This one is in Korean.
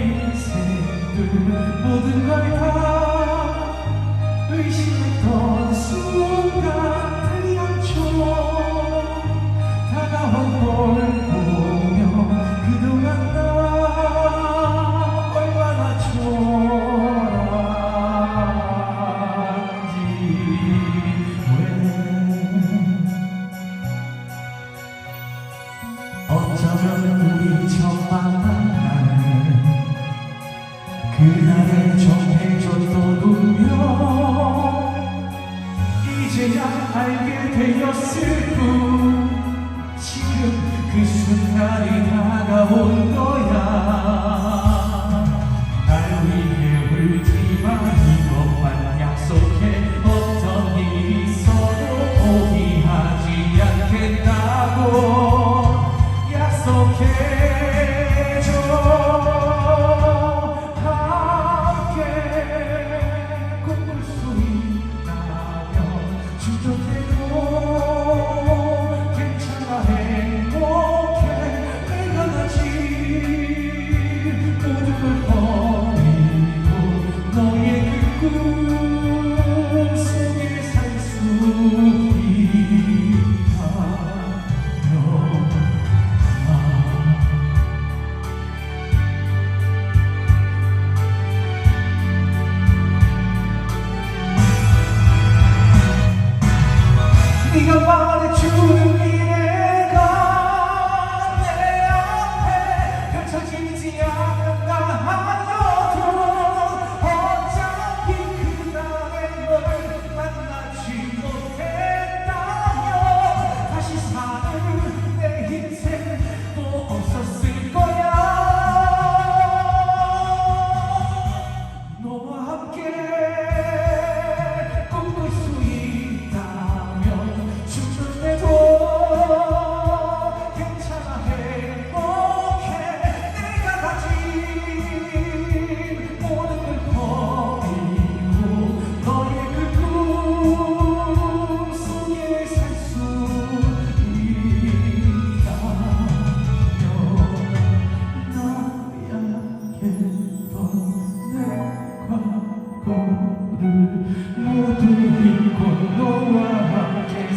인생들 모든 걸다 그 순간이 다가온 거야. 날 위해 울지만 이것만 약속해. 어떤 일이 있어도 포기하지 않겠다고 약속해. You Think about 모든 모든 힘과 너와 함께.